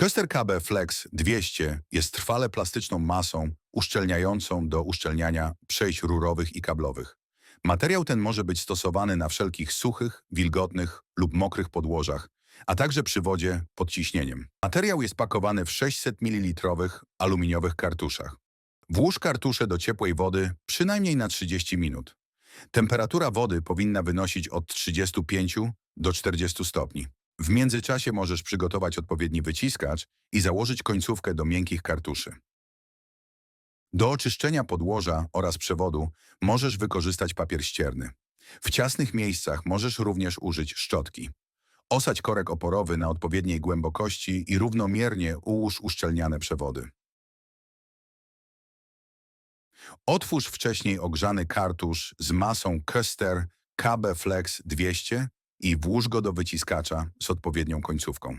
Köster KB Flex 200 jest trwale plastyczną masą uszczelniającą do uszczelniania przejść rurowych i kablowych. Materiał ten może być stosowany na wszelkich suchych, wilgotnych lub mokrych podłożach, a także przy wodzie pod ciśnieniem. Materiał jest pakowany w 600 ml aluminiowych kartuszach. Włóż kartusze do ciepłej wody przynajmniej na 30 minut. Temperatura wody powinna wynosić od 35 do 40 stopni. W międzyczasie możesz przygotować odpowiedni wyciskacz i założyć końcówkę do miękkich kartuszy. Do oczyszczenia podłoża oraz przewodu możesz wykorzystać papier ścierny. W ciasnych miejscach możesz również użyć szczotki. Osadź korek oporowy na odpowiedniej głębokości i równomiernie ułóż uszczelniane przewody. Otwórz wcześniej ogrzany kartusz z masą Köster KB Flex 200 i włóż go do wyciskacza z odpowiednią końcówką.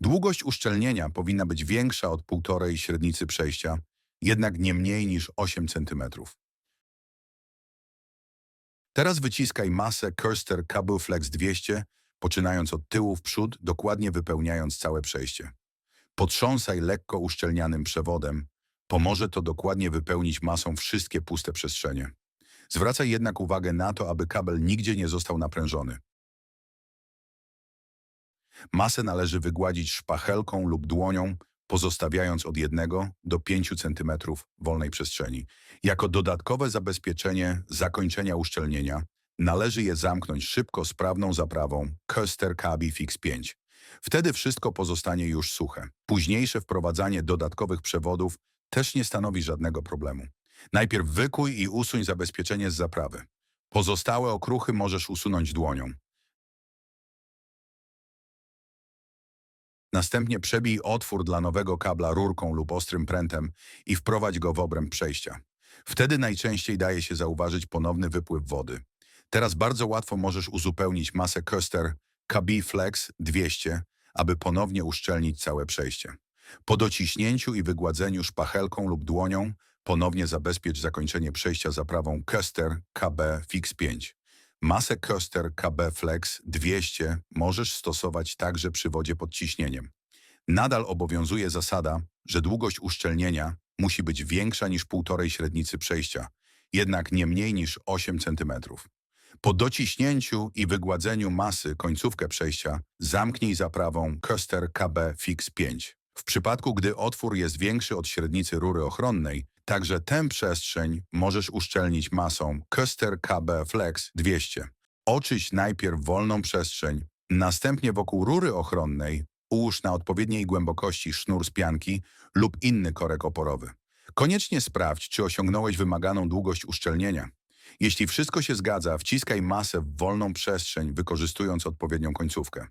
Długość uszczelnienia powinna być większa od półtorej średnicy przejścia, jednak nie mniej niż 8 cm. Teraz wyciskaj masę Köster KB Flex 200, poczynając od tyłu w przód, dokładnie wypełniając całe przejście. Potrząsaj lekko uszczelnianym przewodem, Pomoże to dokładnie wypełnić masą wszystkie puste przestrzenie. Zwracaj jednak uwagę na to, aby kabel nigdzie nie został naprężony. Masę należy wygładzić szpachelką lub dłonią, pozostawiając od 1 do 5 cm wolnej przestrzeni. Jako dodatkowe zabezpieczenie zakończenia uszczelnienia należy je zamknąć szybko sprawną zaprawą Köster Kabi Fix 5. Wtedy wszystko pozostanie już suche. Późniejsze wprowadzanie dodatkowych przewodów też nie stanowi żadnego problemu. Najpierw wykuj i usuń zabezpieczenie z zaprawy. Pozostałe okruchy możesz usunąć dłonią. Następnie przebij otwór dla nowego kabla rurką lub ostrym prętem i wprowadź go w obręb przejścia. Wtedy najczęściej daje się zauważyć ponowny wypływ wody. Teraz bardzo łatwo możesz uzupełnić masę Köster KB Flex 200, aby ponownie uszczelnić całe przejście. Po dociśnięciu i wygładzeniu szpachelką lub dłonią ponownie zabezpiecz zakończenie przejścia zaprawą Köster KB Fix 5. Masę Köster KB Flex 200 możesz stosować także przy wodzie pod ciśnieniem. Nadal obowiązuje zasada, że długość uszczelnienia musi być większa niż półtorej średnicy przejścia, jednak nie mniej niż 8 cm. Po dociśnięciu i wygładzeniu masy końcówkę przejścia zamknij zaprawą Köster KB Fix 5. W przypadku, gdy otwór jest większy od średnicy rury ochronnej, także tę przestrzeń możesz uszczelnić masą Köster KB Flex 200. Oczyść najpierw wolną przestrzeń, następnie wokół rury ochronnej ułóż na odpowiedniej głębokości sznur z pianki lub inny korek oporowy. Koniecznie sprawdź, czy osiągnąłeś wymaganą długość uszczelnienia. Jeśli wszystko się zgadza, wciskaj masę w wolną przestrzeń, wykorzystując odpowiednią końcówkę.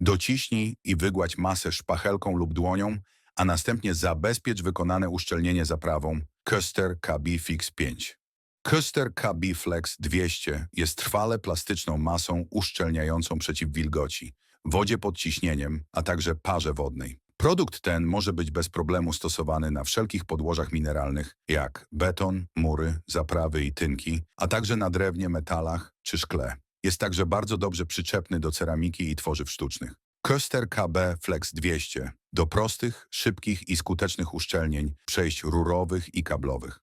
Dociśnij i wygładź masę szpachelką lub dłonią, a następnie zabezpiecz wykonane uszczelnienie zaprawą Köster KB Fix 5. Köster KB Flex 200 jest trwale plastyczną masą uszczelniającą przeciw wilgoci, wodzie pod ciśnieniem, a także parze wodnej. Produkt ten może być bez problemu stosowany na wszelkich podłożach mineralnych, jak beton, mury, zaprawy i tynki, a także na drewnie, metalach czy szkle. Jest także bardzo dobrze przyczepny do ceramiki i tworzyw sztucznych. Köster KB Flex 200 do prostych, szybkich i skutecznych uszczelnień przejść rurowych i kablowych.